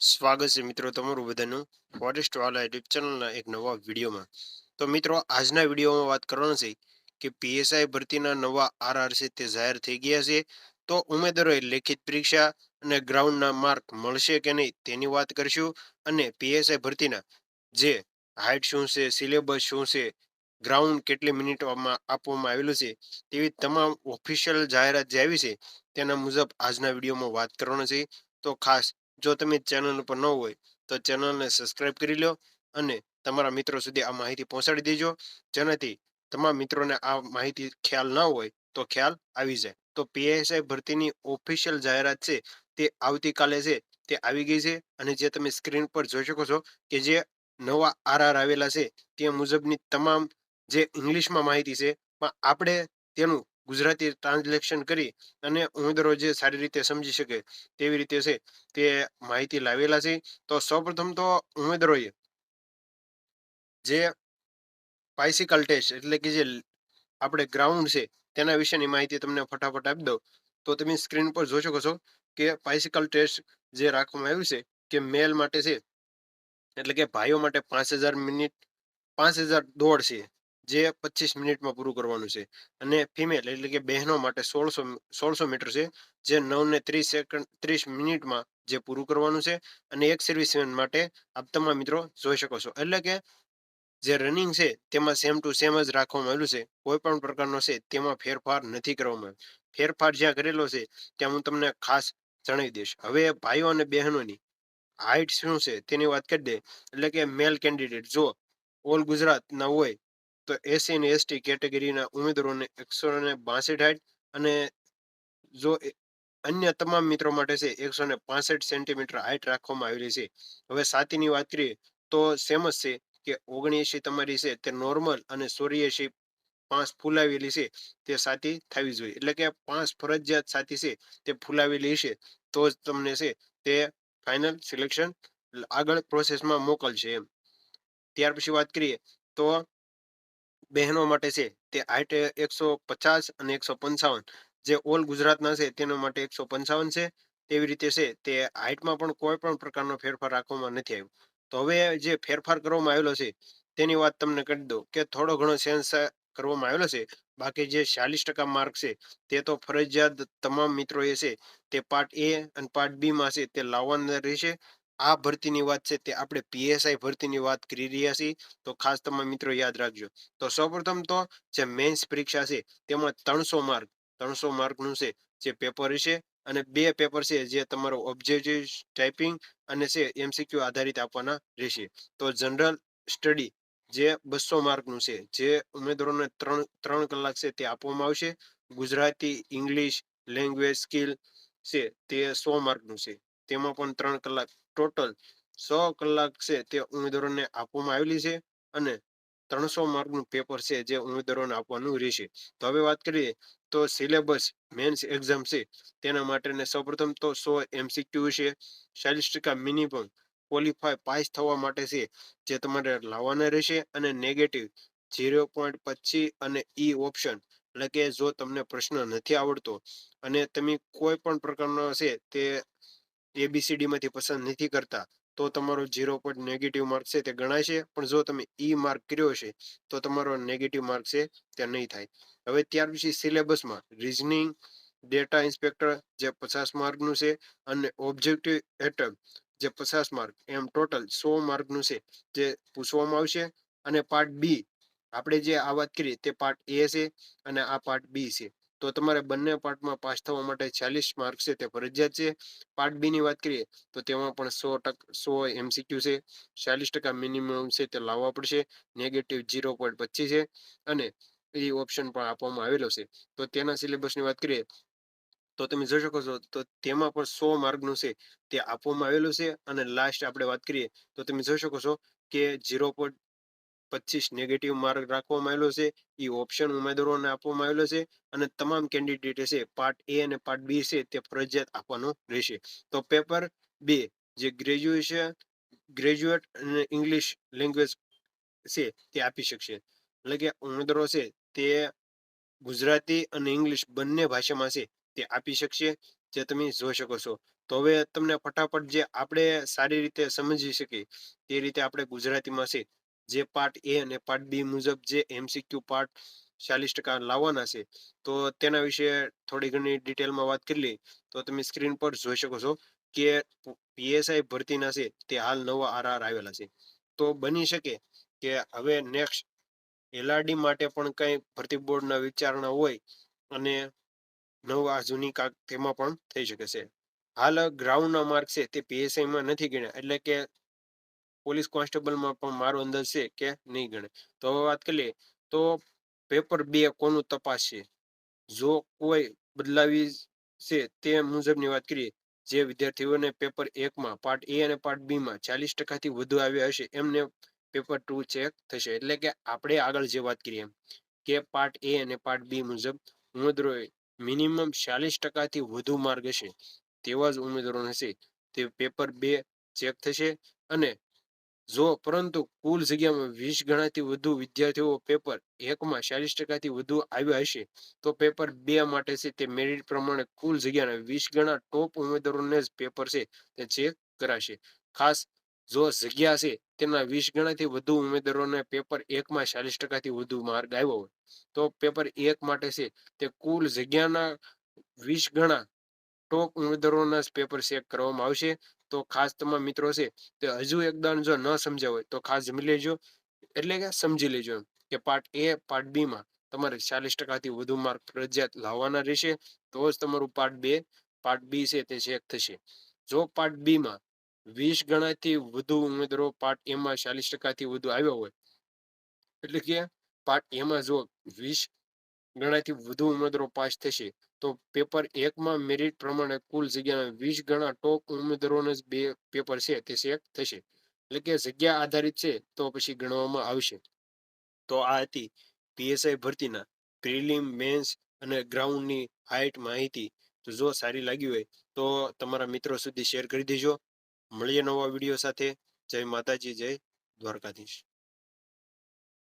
સ્વાગત છે મિત્રો તમારું બધાનું ફોરેસ્ટ વાલા યુટ્યુબ ચેનલના એક નવા વિડીયોમાં. તો મિત્રો, આજના વિડીયોમાં વાત કરવાનું છે કે પીએસઆઈ ભરતીના નવા આરઆર છે તે જાહેર થઈ ગયા છે. તો ઉમેદવારોએ લેખિત પરીક્ષા અને ગ્રાઉન્ડના માર્ક મળશે કે નહીં તેની વાત કરીશું. અને પીએસઆઈ ભરતીના જે હાઇટ શું છે સિલેબસ શું છે ગ્રાઉન્ડ કેટલી મિનિટમાં આપવામાં આવેલું છે, તેવી તમામ ઓફિશિયલ જાહેરાત જે આવી છે તેના મુજબ આજના વિડીયોમાં વાત કરવાનું છે. તો ખાસ જો તમે ચેનલ ઉપર ન હોય, તો ચેનલને સબસ્ક્રાઇબ કરી લો અને તમારા મિત્રો સુધી આ માહિતી પહોંચાડી દેજો. જેનાથી તમામ મિત્રોને આ માહિતી ખ્યાલ ના હોય, તો ખ્યાલ આવી જાય. તો પીએસઆઈ ભરતીની ઓફિશિયલ જાહેરાત છે, તે આવતીકાલે છે, તે આવી ગઈ છે અને જે તમે સ્ક્રીન પર જોઈ શકો છો કે જે નવા આરઆર આવેલા છે, તે મુજબની તમામ જે ઇંગ્લિશમાં માહિતી છે, પણ આપણે તેનું ગુજરાતી ટ્રાન્સલેશન કરી અને ઉમેદવારો જે સારી રીતે સમજી શકે તેવી રીતે છે તે માહિતી લાવેલા છે. તો સૌપ્રથમ તો ઉમેદવારોએ જે પાઇસિકલ ટેસ્ટ એટલે કે જે આપણે ગ્રાઉન્ડ છે તેના વિશેની માહિતી તમને ફટાફટ આપી દઉં. તો તમે સ્ક્રીન પર જોઈ શકો છો કે પાઇસિકલ ટેસ્ટ જે રાખવામાં આવ્યું છે કે મેલ માટે છે એટલે કે ભાઈઓ માટે પાંચ હજાર મિનિટ પાંચ હજાર દોડ છે. જે પચીસ મિનિટમાં પૂરું કરવાનું છે. અને ફિમેલ એટલે કે બહેનો માટે સોળસો સોળસો મીટર છે, જે નવ ને ત્રીસ સેકન્ડ ત્રીસ મિનિટમાં જે પૂરું કરવાનું છે. અને એક સર્વિસમેન માટે આપ તમામ મિત્રો જોઈ શકો છો. એટલે કે જે રનિંગ છે, તેમાં સેમ ટુ સેમ જ રાખવામાં આવેલું છે. કોઈ પણ પ્રકારનો છે, તેમાં ફેરફાર નથી કરવામાં આવ્યો. ફેરફાર જ્યાં કરેલો છે, ત્યાં હું તમને ખાસ જણાવી દઈશ. હવે ભાઈઓ અને બહેનોની હાઇટ શું છે, તેની વાત કરી દે. એટલે કે મેલ કેન્ડિડેટ જો ઓલ ગુજરાતના હોય તો એસી અને એસટી કેટેગરીના ઉમેદવારોને એકસો ને બાસઠ હાઇટ અને જો અન્ય તમામ મિત્રો માટે છે એકસો ને પાસઠ સેન્ટીમીટર હાઇટ રાખવામાં આવેલી છે. હવે સાતીની વાત કરીએ તો સેમ જ છે કે ઓગણએંશી તમારી છે તે નોર્મલ અને ચોર્યાસી પાંચ ફૂલાવેલી છે તે સાથી થવી જોઈએ. એટલે કે પાંચ ફરજિયાત સાથી છે તે ફૂલાવેલી છે તો જ તમને છે તે ફાઇનલ સિલેક્શન આગળ પ્રોસેસમાં મોકલશે એમ. ત્યાર પછી વાત કરીએ તો બહેનો માટે છે તે હાઇટ એકસો પચાસ અને એકસો પંચાવન. જે ઓલ ગુજરાતના છે તેના માટે એકસો પંચાવન છે. તેવી રીતે છે તે હાઇટમાં પણ કોઈ પણ પ્રકારનો ફેરફાર રાખવામાં નથી આવ્યો. તો હવે જે ફેરફાર કરવામાં આવેલો છે તેની વાત તમને કરી દઉં કે થોડો ઘણો સેન્સ કરવામાં આવેલો છે. બાકી જે ચાલીસ ટકા માર્ક છે તે તો ફરજિયાત તમામ મિત્રોએ છે તે પાર્ટ એ અને પાર્ટ બીમાં છે તે લાવવાના રહેશે. આ ભરતીની વાત છે તે આપણે પીએસઆઈ ભરતીની વાત કરી રહ્યા છીએ. તો ખાસ તમે મિત્રો યાદ રાખજો. તો સૌપ્રથમ તો જે મેન્સ પરીક્ષા છે તેમાં ત્રણસો માર્ક, ત્રણસો માર્કનું છે જે પેપર છે અને બે પેપર છે જે તમારો ઓબ્જેક્ટિવ ટાઈપિંગ અને છે એમસીક્યુ આધારિત આપવાના રહેશે. તો જનરલ સ્ટડી જે બસો માર્કનું છે, જે ઉમેદવારોને ત્રણ ત્રણ કલાક છે તે આપવામાં આવશે. ગુજરાતી, ઇંગ્લિશ, લેંગ્વેજ સ્કિલ છે તે સો માર્કનું છે. તેમાં પણ ત્રણ કલાક ટોટલ સો કલાક છે તે ઉમેદવારોને આપવામાં આવેલી છે અને ત્રણસો માર્કનું પેપર છે જે ઉમેદવારોને આપવાનું રહેશે. તો હવે વાત કરીએ તો સિલેબસ મેન્સ એક્ઝામ છે તેના માટેને સૌપ્રથમ તો સો એમસીક્યુ છે. ચાલીસ ટકા મિનિમમ ક્વોલિફાય પાસ થવા માટે છે જે તમારે લાવવાના રહેશે અને નેગેટિવ ઝીરો પોઈન્ટ પચીસ અને ઈ ઓપ્શન એટલે કે જો તમને પ્રશ્ન નથી આવડતો અને તમે કોઈ પણ પ્રકારનો છે તે એબીસીડી માંથી પસંદ નથી કરતા, તો તમારો ઝીરો પોઈન્ટ નેગેટિવ માર્ક છે તે ગણાય છે, પણ જો તમે ઈ માર્ક કર્યો છે, તો તમારો નેગેટિવ માર્ક છે તે નહીં થાય. હવે ત્યાર પછી સિલેબસમાં રિઝનિંગ ડેટા ઇન્સ્પેક્ટર જે પચાસ માર્કનું છે અને ઓબ્જેક્ટિવ એટમ જે પચાસ માર્ક એમ ટોટલ સો માર્કનું છે જે પૂછવામાં આવશે. અને પાર્ટ બી આપણે જે આ વાત કરી તે પાર્ટ એ છે અને આ પાર્ટ બી છે. તો તમારે બંને પાર્ટમાં પાસ થવા માટે ચાલીસ માર્ક છે તે ફરજિયાત છે. પાર્ટ બીની વાત કરીએ તો તેમાં પણ સો ટકા, સો એમસીક્યુ છે. ચાલીસ ટકા મિનિમમ છે તે લાવવા પડશે. નેગેટિવ ઝીરો પોઈન્ટ પચીસ છે અને એ ઓપ્શન પણ આપવામાં આવેલો છે. તો તેના સિલેબસની વાત કરીએ તો તમે જોઈ શકો છો તો તેમાં પણ સો માર્કનું છે તે આપવામાં આવેલું છે અને લાસ્ટ આપણે વાત કરીએ તો તમે જોઈ શકો છો કે ઝીરો પોઈન્ટ પચીસ નેગેટિવ માર્ક રાખવામાં આવેલો છે. એ ઓપ્શન ઉમેદવારોને આપવામાં આવેલો છે અને તમામ કેન્ડિડેટ છે પાર્ટ એ અને પાર્ટ બી છે તે ફરજિયાત આપવાનો રહેશે. તો પેપર બે, જે ગ્રેજ્યુએશન ગ્રેજ્યુએટ અને ઇંગ્લિશ લેંગ્વેજ છે તે આપી શકશે. એટલે કે ઉમેદવારો છે તે ગુજરાતી અને ઇંગ્લિશ બંને ભાષામાં છે તે આપી શકશે, જે તમે જોઈ શકો છો. તો હવે તમને ફટાફટ જે આપણે સારી રીતે સમજી શકીએ, તે રીતે આપણે ગુજરાતીમાં છે જે પાર્ટ એ અને પાર્ટ બી મુજબ જે એમસીક્યુ પાર્ટ ચાલીસ ટકા લાવવાના છે, તો તેના વિશે થોડી ઘણી ડિટેલમાં વાત કરી લઈએ. તો તમે સ્ક્રીન પર જોઈ શકો છો કે પીએસઆઈ ભરતીના છે તે હાલ નવા આરઆર આવેલા છે. તો બની શકે કે હવે નેક્સ્ટ એલઆરડી માટે પણ કંઈ ભરતી બોર્ડના વિચારણા હોય અને નવા જૂની કાક તેમાં પણ થઈ શકે છે. હાલ ગ્રાઉન્ડના માર્ક છે તે પીએસઆઈમાં નથી ગણ્યા, એટલે કે પોલીસ કોન્સ્ટેબલમાં પણ મારો અંદાજ છે કે નહીં ગણે. તો હવે વાત કરીએ તો પેપર બે કોનું તપાસ? છે જો કોઈ બદલાવી છે તે મુજબની વાત કરીએ, જે વિદ્યાર્થીઓને પેપર એકમાં, પાર્ટ એ અને પાર્ટ બીમાં ચાલીસ ટકાથી વધુ આવ્યા હશે, એમને પેપર ટુ ચેક થશે. એટલે કે આપણે આગળ જે વાત કરીએ કે પાર્ટ એ અને પાર્ટ બી મુજબ ઉમેદવારોએ મિનિમમ ચાલીસ ટકાથી વધુ માર્ગ હશે તેવા જ ઉમેદવારો હશે. તે પેપર બે ચેક થશે અને જો પરંતુ કુલ જગ્યામાં વીસ ગણાથી વધુ વિદ્યાર્થીઓ પેપર એકમાં ચાલીસ ટકાથી વધુ આવ્યા હશે, તો પેપર બે માટે છે તે મેરિટ પ્રમાણે કુલ જગ્યાના વીસ ગણા ટોપ ઉમેદવારોને જ પેપર છે તે ચેક કરાશે. ખાસ જો જગ્યા છે તેના વીસ ગણાથી વધુ ઉમેદવારોને પેપર એકમાં ચાલીસ ટકાથી વધુ માર્ક આવ્યો હોય, તો પેપર એક માટે છે તે કુલ જગ્યાના વીસ ગણા ટોપ ઉમેદવારોના પેપર ચેક કરવામાં આવશે. તો ખાસ તમારા મિત્રો છે, તે હજુ એકદમ જો ન સમજ્યા હોય તો ખાસ જમી લેજો. એટલે કે સમજી લેજો કે પાર્ટ એ પાર્ટ બીમાં તમારે ચાલીસ ટકાથી વધુ માર્ક ફરજિયાત લાવવાના રહેશે, તો જ તમારું પાર્ટ બે પાર્ટ બી છે તે ચેક થશે. જો પાર્ટ બીમાં વીસ ગણાથી વધુ ઉમેદવારો પાર્ટ એમાં ચાલીસ ટકાથી વધુ આવ્યા હોય, એટલે કે પાર્ટ એમાં જો વીસ ગણાથી વધુ ઉમેદવારો પાસ થશે. તો પેપર એકમાં મેરિટ પ્રમાણે કુલ જગ્યાના વીસ ગણા ટોપ ઉમેદવારોને બે પેપર છે તે ચેક થશે. એટલે કે જગ્યા આધારિત છે તો પછી ગણવામાં આવશે. તો આ હતી પીએસઆઈ ભરતીના પ્રિલિમ મેન્સ અને ગ્રાઉન્ડની હાઇટ માહિતી. તો જો સારી લાગી હોય તો તમારા મિત્રો સુધી શેર કરી દેજો. મળીએ નવા વીડિયો સાથે. જય માતાજી, જય દ્વારકાધીશ.